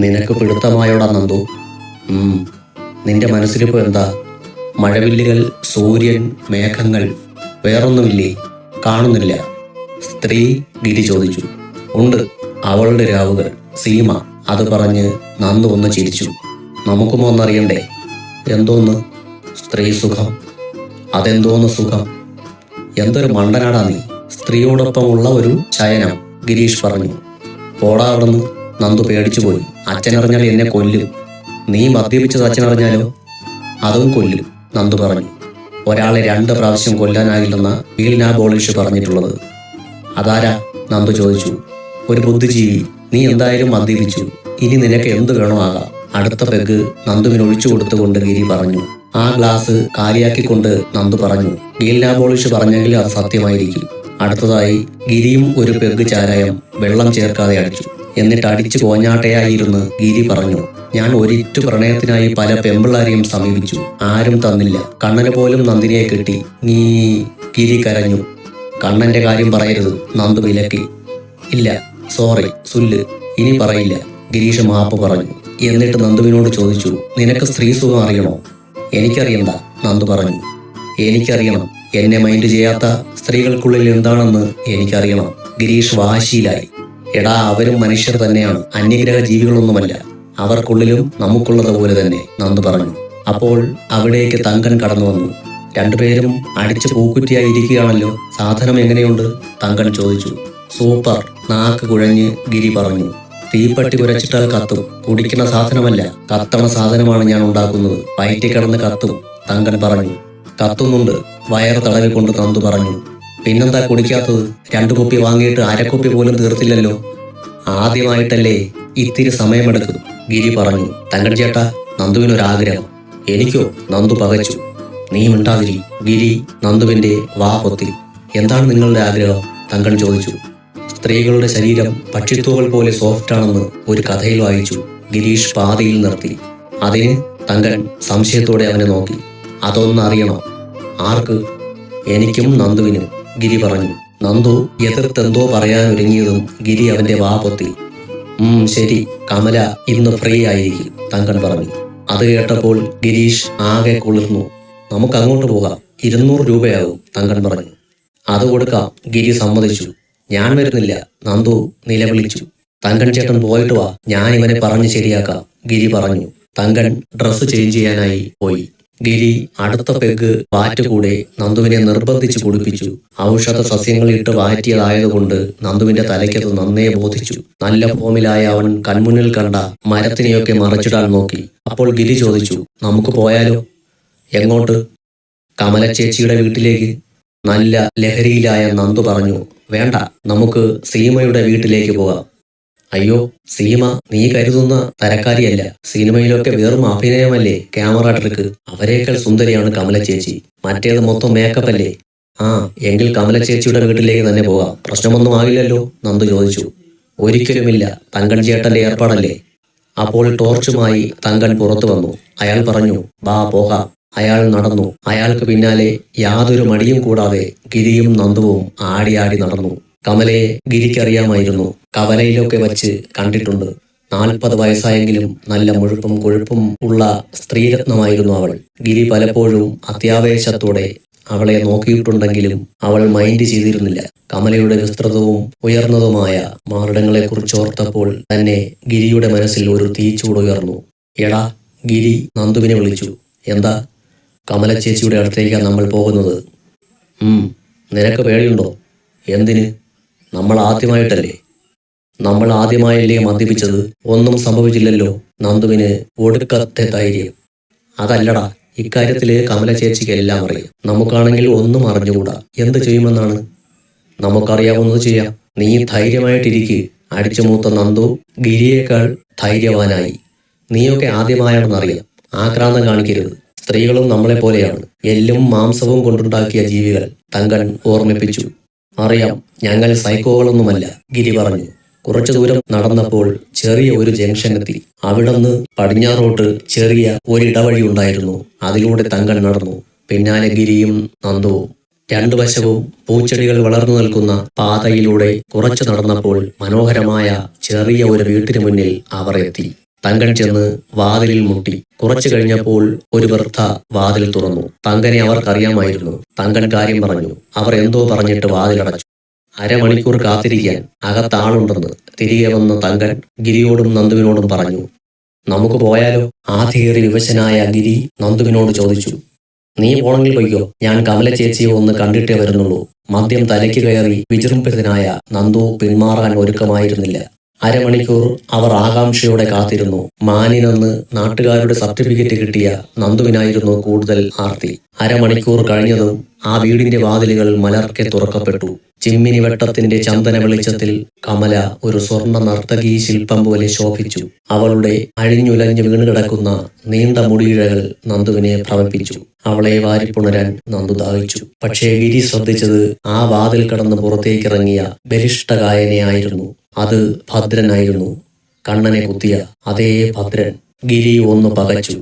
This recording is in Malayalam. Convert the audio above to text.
നിനക്ക് പിടുത്തമായോടാ നന്ദു. നിന്റെ മനസ്സിലിപ്പോ എന്താ? മഴവില്ലുകൾ സൂര്യൻ മേഘങ്ങൾ വേറൊന്നുമില്ലേ? കാണുന്നില്ല. സ്ത്രീ ഗിരി ചോദിച്ചു. ഉണ്ട്. അവളുടെ രാവുകൾ. സീമ. അത് പറഞ്ഞ് നന്ദു ഒന്ന് ചിരിച്ചു. നമുക്കും ഒന്നറിയണ്ടേ? എന്തോന്ന്? സ്ത്രീ സുഖം. അതെന്തോന്ന് സുഖം? എന്തൊരു മണ്ടനാടാ നീ. സ്ത്രീയോടൊപ്പമുള്ള ഒരു ശയനം ഗിരീഷ് പറഞ്ഞു. പോടാ അവിടുന്ന്. നന്ദു പേടിച്ചുപോയി. അച്ഛനറിഞ്ഞാൽ എന്നെ കൊല്ലും. നീ മദ്യപിച്ചത് അച്ഛനറിഞ്ഞാലോ അതും കൊല്ലും നന്ദു പറഞ്ഞു. ഒരാളെ രണ്ട് പ്രാവശ്യം കൊല്ലാനാകില്ലെന്ന വീൽനാ ബോളിഷ് പറഞ്ഞിട്ടുള്ളത്. അതാരാ? നന്ദു ചോദിച്ചു. ഒരു ബുദ്ധിജീവി നീ എന്തായാലും മദ്യപിച്ചു. ഇനി നിനക്ക് എന്ത് വേണോ ആകാം അടുത്ത പെഗ് നന്ദുവിന് ഒഴിച്ചു കൊടുത്തുകൊണ്ട് ഗിരി പറഞ്ഞു. ആ ഗ്ലാസ് കാലിയാക്കിക്കൊണ്ട് നന്ദു പറഞ്ഞു. ഗീൽനാ ബോളിഷ് പറഞ്ഞെങ്കിലും അത് സത്യമായിരിക്കും. അടുത്തതായി ഗിരിയും ഒരു പെഗ് ചാരായം വെള്ളം ചേർക്കാതെ അടിച്ചു. എന്നിട്ട് അടിച്ചു കോഞ്ഞാട്ടയായിരുന്ന് ഗിരി പറഞ്ഞു ഞാൻ ഒരിറ്റു പ്രണയത്തിനായി പല പെമ്പിള്ളാരെയും സമീപിച്ചു. ആരും തന്നില്ല. കണ്ണന് പോലും നന്ദിനിയെ കിട്ടി. നീ ഗിരി കരഞ്ഞു. കണ്ണന്റെ കാര്യം പറയരുത്. നന്ദു വിലക്കി. ഇല്ല. സോറി. സുല്ല്. ഇനി പറയില്ല. ഗിരീഷ് മാപ്പ് പറഞ്ഞു. എന്നിട്ട് നന്ദുവിനോട് ചോദിച്ചു നിനക്ക് സ്ത്രീ സുഖം അറിയണോ? എനിക്കറിയണ്ട നന്ദു പറഞ്ഞു. എനിക്കറിയണം. എന്നെ മൈൻഡ് ചെയ്യാത്ത സ്ത്രീകൾക്കുള്ളിൽ എന്താണെന്ന് എനിക്കറിയണം. ഗിരീഷ് വാശിയിലായി. എടാ അവരും മനുഷ്യർ തന്നെയാണ്. അന്യഗ്രഹ ജീവികളൊന്നുമല്ല അവർക്കുള്ളിലും നമുക്കുള്ളതുപോലെ തന്നെ നന്ദു പറഞ്ഞു. അപ്പോൾ അവിടേക്ക് തങ്കൻ കടന്നു വന്നു. രണ്ടുപേരും അടിച്ചു പൂക്കുറ്റിയായി ഇരിക്കുകയാണല്ലോ സാധനം എങ്ങനെയുണ്ട്? തങ്കൻ ചോദിച്ചു. സൂപ്പർ. നാക്ക് കുഴഞ്ഞ് ഗിരി പറഞ്ഞു. തീപ്പട്ടി കുരച്ചിട്ടാൽ കത്തും. കുടിക്കുന്ന സാധനമല്ല. കത്തണ സാധനമാണ് ഞാൻ ഉണ്ടാക്കുന്നത്. വയറ്റി കിടന്ന് കത്തും. തങ്കൻ പറഞ്ഞു. കത്തുന്നുണ്ട്. വയർ തടവിക്കൊണ്ട് നന്ദു പറഞ്ഞു. പിന്നെന്താ കുടിക്കാത്തത്? രണ്ടു കുപ്പി വാങ്ങിയിട്ട് അരക്കുപ്പി പോലും തീർത്തില്ലല്ലോ. ആദ്യമായിട്ടല്ലേ ഇത്തിരി സമയമെടുക്കും. ഗിരി പറഞ്ഞു തങ്കൻ ചേട്ടാ നന്ദുവിനൊരാഗ്രഹം എനിക്കോ? നന്ദു പകച്ചു. നീ മിണ്ടാതിരി ഗിരി നന്ദുവിന്റെ വാ പൊത്തി. എന്താണ് നിങ്ങളുടെ ആഗ്രഹം? തങ്കൻ ചോദിച്ചു. സ്ത്രീകളുടെ ശരീരം പക്ഷിത്തുകൾ പോലെ സോഫ്റ്റ് ആണെന്ന് ഒരു കഥയിൽ വായിച്ചു. ഗിരീഷ് പാതിയിൽ നിർത്തി. അതിന് തങ്കൻ സംശയത്തോടെ അവനെ നോക്കി. അതൊന്നറിയണോ. ആർക്ക്? എനിക്കും നന്ദുവിനും. ഗിരി പറഞ്ഞു നന്ദു എതിർത്തെന്തോ പറയാനൊരുങ്ങിയതും ഗിരി അവന്റെ വാപൊത്തി ഉം ശരി കമല ഇന്ന് ഫ്രീ ആയിരിക്കും തങ്കൻ പറഞ്ഞു. അത് കേട്ടപ്പോൾ ഗിരീഷ് ആകെ കുളിർന്നു. നമുക്ക് അങ്ങോട്ട് പോകാം ഇരുന്നൂറ് രൂപയാകും തങ്കൻ പറഞ്ഞു. അത് കൊടുക്കാം ഗിരി സമ്മതിച്ചു. ഞാൻ വരുന്നില്ല നന്ദു നിലവിളിച്ചു. തങ്കൻ ചേട്ടൻ പോയിട്ട് വാ ഞാൻ ഇവനെ പറഞ്ഞ് ശരിയാക്കാം ഗിരി പറഞ്ഞു. തങ്കൻ ഡ്രസ്സ് ചേഞ്ച് ചെയ്യാനായി പോയി. ഗിരി അടുത്ത പെഗ് വാറ്റ് കൂടെ നന്ദുവിനെ നിർബന്ധിച്ചു കുടിപ്പിച്ചു ഔഷധ സസ്യങ്ങളിട്ട് വാറ്റിയതായതുകൊണ്ട് നന്ദുവിന്റെ തലയ്ക്കത് നന്നേ ബോധിച്ചു. നല്ല ഫോമിലായ അവൻ കൺമുന്നിൽ കണ്ട മരത്തിനെയൊക്കെ മറച്ചിടാൻ നോക്കി. അപ്പോൾ ഗിരി ചോദിച്ചു നമുക്ക് പോയാലോ? എങ്ങോട്ട്? കമല ചേച്ചിയുടെ വീട്ടിലേക്ക്. നല്ല ലഹരിയിലായ നന്ദു പറഞ്ഞു വേണ്ട നമുക്ക് സീമയുടെ വീട്ടിലേക്ക് പോകാം. അയ്യോ സീമ നീ കരുതുന്ന തരക്കാരിയല്ല. സിനിമയിലൊക്കെ വെറും അഭിനയമല്ലേ ക്യാമറ ട്രിക്ക്. അവരേക്കാൾ സുന്ദരിയാണ് കമല ചേച്ചി മറ്റേത് മൊത്തം മേക്കപ്പ് അല്ലേ? ആ എങ്കിൽ കമല ചേച്ചിയുടെ വീട്ടിലേക്ക് തന്നെ പോകാം. പ്രശ്നമൊന്നും ആകില്ലല്ലോ നന്ദു ചോദിച്ചു. ഒരിക്കലുമില്ല തങ്കൺ ചേട്ടന്റെ ഏർപ്പാടല്ലേ? അപ്പോൾ ടോർച്ചുമായി തങ്കൾ പുറത്തു വന്നു. അയാൾ പറഞ്ഞു ബാ പോകാം. അയാൾ നടന്നു. അയാൾക്ക് പിന്നാലെ യാതൊരു മടിയും കൂടാതെ ഗിരിയും നന്ദുവും ആടിയാടി ആടി നടന്നു. കമലയെ ഗിരിക്കറിയാമായിരുന്നു. കവലയിലൊക്കെ വച്ച് കണ്ടിട്ടുണ്ട്. നാൽപ്പത് വയസ്സായെങ്കിലും നല്ല മുഴുപ്പും കൊഴുപ്പും ഉള്ള സ്ത്രീരത്നമായിരുന്നു അവൾ. ഗിരി പലപ്പോഴും അത്യാവേശത്തോടെ അവളെ നോക്കിയിട്ടുണ്ടെങ്കിലും അവൾ മൈൻഡ് ചെയ്തിരുന്നില്ല. കമലയുടെ വിസ്തൃതവും ഉയർന്നതുമായ മാറിടങ്ങളെക്കുറിച്ച് ഓർത്തപ്പോൾ തന്നെ ഗിരിയുടെ മനസ്സിൽ ഒരു തീച്ചൂടുയർന്നു എടാ ഗിരി നന്ദുവിനെ വിളിച്ചു. എന്താ? കമല ചേച്ചിയുടെ അടുത്തേക്കാണ് നമ്മൾ പോകുന്നത്. നിനക്ക് പേടിയുണ്ടോ? എന്തിന്? നമ്മൾ ആദ്യമായിട്ടല്ലേ? നമ്മൾ ആദ്യമായല്ലേ മദ്യപിച്ചത്? ഒന്നും സംഭവിച്ചില്ലല്ലോ. നന്ദുവിന് ഒടുക്കത്തെ ധൈര്യം. അതല്ലടാ ഇക്കാര്യത്തിൽ കമല ചേച്ചിക്ക് എല്ലാം അറിയാം. നമുക്കാണെങ്കിൽ ഒന്നും അറിഞ്ഞുകൂടാ. എന്ത് ചെയ്യുമെന്നാണ്? നമുക്കറിയാവുന്നത് ചെയ്യാം. നീ ധൈര്യമായിട്ടിരിക്കെ. അടിച്ചു മൂത്ത നന്ദു ഗിരിയേക്കാൾ ധൈര്യവാനായി. നീയൊക്കെ ആദ്യമായാണെന്നറിയാം ആക്രാന്തം കാണിക്കരുത്. സ്ത്രീകളും നമ്മളെ പോലെയാണ് എല്ലും മാംസവും കൊണ്ടുണ്ടാക്കിയ ജീവികൾ തങ്കൻ ഓർമ്മിപ്പിച്ചു. അറിയാം ഞങ്ങൾ സൈക്കോകളൊന്നുമല്ല ഗിരി പറഞ്ഞു. കുറച്ചു ദൂരം നടന്നപ്പോൾ ചെറിയ ഒരു ജംഗ്ഷൻ എത്തി അവിടുന്ന് പടിഞ്ഞാറോട്ട് ചെറിയ ഒരിടവഴി ഉണ്ടായിരുന്നു. അതിലൂടെ തങ്ങൾ നടന്നു. പിന്നാലെ ഗിരിയും നന്ദുവും. രണ്ടു വശവും പൂച്ചെടികൾ വളർന്നു നിൽക്കുന്ന പാതയിലൂടെ കുറച്ചു നടന്നപ്പോൾ മനോഹരമായ ചെറിയ ഒരു വീട്ടിന് മുന്നിൽ അവർ എത്തി. തങ്കൻ ചെന്ന് വാതിലിൽ മുട്ടി. കുറച്ചു കഴിഞ്ഞപ്പോൾ ഒരു വൃദ്ധ വാതിൽ തുറന്നു. തങ്കനെ അവർക്കറിയാമായിരുന്നു. തങ്കൻ കാര്യം പറഞ്ഞു. അവർ എന്തോ പറഞ്ഞിട്ട് വാതിലടച്ചു. അരമണിക്കൂർ കാത്തിരിക്കാൻ അകത്താളുണ്ടെന്ന് തിരികെ വന്ന തങ്കൻ ഗിരിയോടും നന്ദുവിനോടും പറഞ്ഞു. നമുക്ക് പോയാലോ? ആധികേറി വിവശനായ ഗിരി നന്ദുവിനോട് ചോദിച്ചു. നീ പോണെങ്കിൽ പോയിക്കോ. ഞാൻ കമല ചേച്ചിയെ ഒന്ന് കണ്ടിട്ടേ വരുന്നുള്ളൂ. മദ്യം തലയ്ക്ക് കയറി വിജൃംഭിതനായ നന്ദു പിന്മാറാൻ ഒരുക്കമായിരുന്നില്ല. അരമണിക്കൂർ അവർ ആകാംക്ഷയോടെ കാത്തിരുന്നു. മാനിനെന്ന് നാട്ടുകാരുടെ സർട്ടിഫിക്കറ്റ് കിട്ടിയ നന്ദുവിനായിരുന്നു കൂടുതൽ ആർത്തി. അരമണിക്കൂർ കഴിഞ്ഞതും ആ വീടിന്റെ വാതിലുകൾ മലർക്കെ തുറക്കപ്പെട്ടു. ചിമ്മിനി വെട്ടത്തിന്റെ ചന്ദന വെളിച്ചത്തിൽ കമല ഒരു സ്വർണ നർത്തകീ ശില്പം പോലെ ശോഭിച്ചു. അവളുടെ അഴിഞ്ഞുലഞ്ഞു വീണുകിടക്കുന്ന നീണ്ട മുടിയിഴകൾ നന്ദുവിനെ ഭ്രമിപ്പിച്ചു. അവളെ വാരിപ്പുണരാൻ നന്ദു ദാഹിച്ചു. പക്ഷേ ഗിരി ശ്രദ്ധിച്ചത് ആ വാതിൽ കടന്ന് പുറത്തേക്കിറങ്ങിയ ബലിഷ്ഠകായനെയായിരുന്നു അത് ഭദ്രനായിരുന്നു. കണ്ണനെ കുത്തിയ അതേ ഭദ്രൻ ഗിരി ഒന്ന് പകച്ചു.